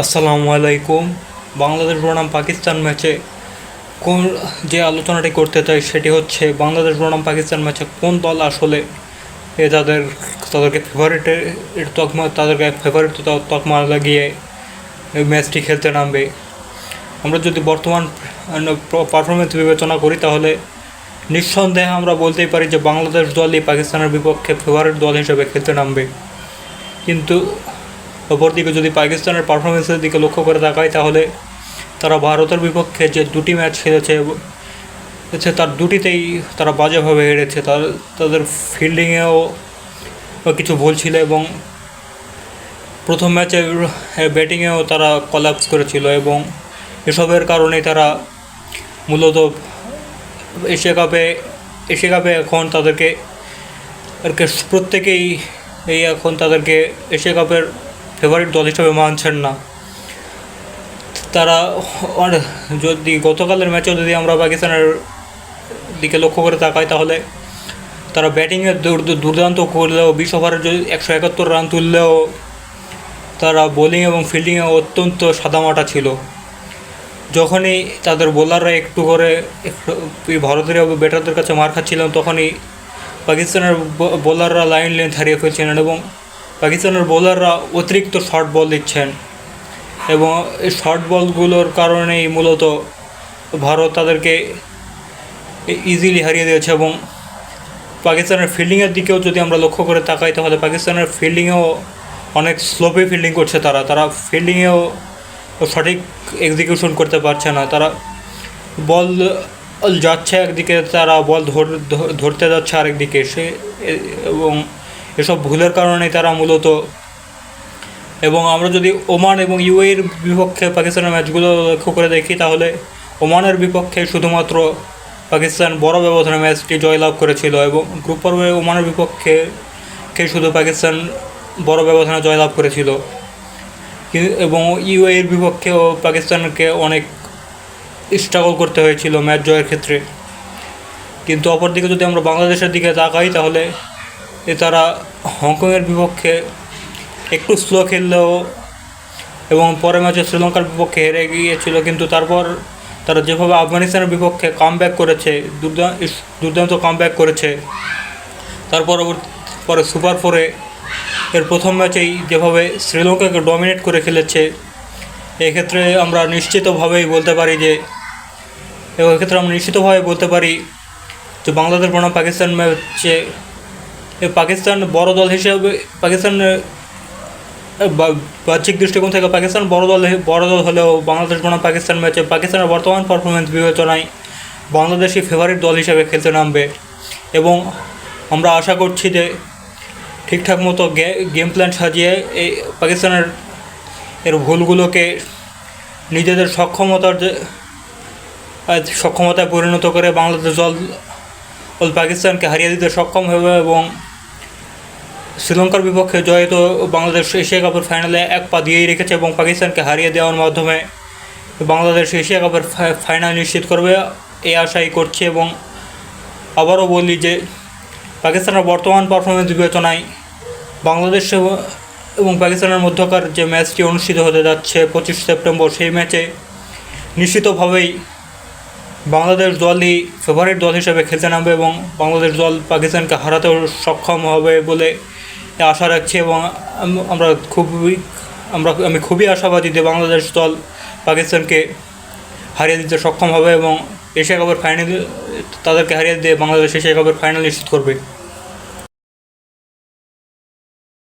আসসালামু আলাইকুম। বাংলাদেশ বনাম পাকিস্তান ম্যাচে কোন যে আলোচনাটি করতে চাই সেটি হচ্ছে বাংলাদেশ বনাম পাকিস্তান ম্যাচে কোন দল আসলে এ তাদের, তাদেরকে ফেভারিটের তকমা, তাদেরকে ফেভারিট তকমা লাগিয়ে এই ম্যাচটি খেলতে নামবে। আমরা যদি বর্তমান পারফরমেন্স বিবেচনা করি তাহলে নিঃসন্দেহে আমরা বলতেই পারি যে বাংলাদেশ দলই পাকিস্তানের বিপক্ষে ফেভারিট দল হিসেবে খেলতে নামবে। কিন্তু অপরদিকে যদি পাকিস্তানের পারফরমেন্সের দিকে লক্ষ্য করে তাকাই, তাহলে তারা ভারতের বিপক্ষে যে দুটি ম্যাচ খেলেছে, হচ্ছে তার দুটিতেই তারা বাজেভাবে হেরেছে। তার, তাদের ফিল্ডিংয়েও কিছু ভুল ছিল এবং প্রথম ম্যাচে ব্যাটিংয়েও তারা কলাপস করেছিল এবং এসবের কারণেই তারা মূলত এশিয়া কাপে এশিয়া কাপে এখন তাদেরকে আর প্রত্যেকেই এই এখন তাদেরকে এশিয়া কাপের ফেভারিট দল হিসেবে মানছেন না। তারা যদি গতকালের ম্যাচেও যদি আমরা পাকিস্তানের দিকে লক্ষ্য করে তাকাই, তাহলে তারা ব্যাটিংয়ে দুর্দান্ত করলেও, বিশ ওভারে যদি একশো একাত্তর রান তুললেও, তারা বোলিং এবং ফিল্ডিংয়ে অত্যন্ত সাদামাটা ছিল। যখনই তাদের বোলাররা একটু করে ভারতের ব্যাটারদের কাছে মার খাচ্ছিলেন, তখনই পাকিস্তানের বোলাররা লাইন লেন্থ হারিয়ে ফেলছিলেন এবং পাকিস্তানের বোলাররা অতিরিক্ত শর্ট বল দিচ্ছেন এবং এই শর্ট বলগুলোর কারণেই মূলত ভারত তাদেরকে ইজিলি হারিয়ে দিয়েছে এবং পাকিস্তানের ফিল্ডিংয়ের দিকেও যদি আমরা লক্ষ্য করে তাকাই, তাহলে পাকিস্তানের ফিল্ডিংয়েও অনেক স্লোপে ফিল্ডিং করছে তারা। তারা ফিল্ডিংয়েও সঠিক এক্সিকিউশন করতে পারছে না। তারা বল যাচ্ছে একদিকে, তারা বল ধর- ধর- ধরতে যাচ্ছে আরেকদিকে। সে, এবং এসব ভুলের কারণে তারা মূলত এবং আমরা যদি ওমান এবং ইউএর বিপক্ষে পাকিস্তানের ম্যাচগুলো লক্ষ্য করে দেখি, তাহলে ওমানের বিপক্ষে শুধুমাত্র পাকিস্তান বড় ব্যবধানে ম্যাচটি জয়লাভ করেছিল এবং গ্রুপ পর্বে ওমানের বিপক্ষে কে শুধু পাকিস্তান বড় ব্যবধানে জয়লাভ করেছিল। এবং ইউএর বিপক্ষেও পাকিস্তানকে অনেক স্ট্রাগল করতে হয়েছিল ম্যাচ জয়ের ক্ষেত্রে। কিন্তু অপরদিকে যদি আমরা বাংলাদেশের দিকে তাকাই, তাহলে এ তারা হংকংয়ের বিপক্ষে একটু স্লো খেললেও এবং পরের ম্যাচে শ্রীলঙ্কার বিপক্ষে হেরে গিয়েছিল, কিন্তু তারপর তারা যেভাবে আফগানিস্তানের বিপক্ষে কাম করেছে দুর্দান্ত দুর্দান্ত কাম করেছে, তার পরবর্তী পরে সুপার ফোরে এর প্রথম ম্যাচেই যেভাবে শ্রীলঙ্কাকে ডমিনেট করে খেলেছে, এক্ষেত্রে আমরা নিশ্চিতভাবেই বলতে পারি যে এক্ষেত্রে আমরা নিশ্চিতভাবে বলতে পারি যে বাংলাদেশ বনাম পাকিস্তান ম্যাচে পাকিস্তান বড় দল হিসেবে, পাকিস্তান বাহ্যিক দৃষ্টিকোণ থেকে পাকিস্তান বড় দল বড় দল হলেও বাংলাদেশ বনাম পাকিস্তান ম্যাচে পাকিস্তানের বর্তমান পারফরমেন্স বিবেচনায় বাংলাদেশই ফেভারিট দল হিসেবে খেলতে নামবে। এবং আমরা আশা করছি যে ঠিকঠাক মতো গেম প্ল্যান সাজিয়ে এই পাকিস্তানের, এর ভুলগুলোকে নিজেদের সক্ষমতার সক্ষমতায় পরিণত করে বাংলাদেশ দল দল পাকিস্তানকে হারিয়ে দিতে সক্ষম হবে এবং শ্রীলঙ্কার বিপক্ষে জয় তো বাংলাদেশ এশিয়া কাপের ফাইনালে এক পা দিয়েই রেখেছে এবং পাকিস্তানকে হারিয়ে দেওয়ার মাধ্যমে বাংলাদেশ এশিয়া কাপের ফাইনাল নিশ্চিত করবে এই আশাই করছে এবং আবারও বলি যে পাকিস্তানের বর্তমান পারফরমেন্স বিবেচনায় বাংলাদেশ এবং পাকিস্তানের মধ্যকার যে ম্যাচটি অনুষ্ঠিত হতে যাচ্ছে পঁচিশ সেপ্টেম্বর, সেই ম্যাচে নিশ্চিতভাবেই বাংলাদেশ দলই ফেভারিট দল হিসেবে খেলতে নামবে এবং বাংলাদেশ দল পাকিস্তানকে হারাতেও সক্ষম হবে বলে আশা রাখছি এবং আমরা খুবই, আমরা, আমি খুবই আশাবাদী যে বাংলাদেশ দল পাকিস্তানকে হারিয়ে দিতে সক্ষম হবে এবং এশিয়া কাপের ফাইনাল তাদেরকে হারিয়ে দিয়ে বাংলাদেশ এশিয়া কাপের ফাইনাল নিশ্চিত করবে।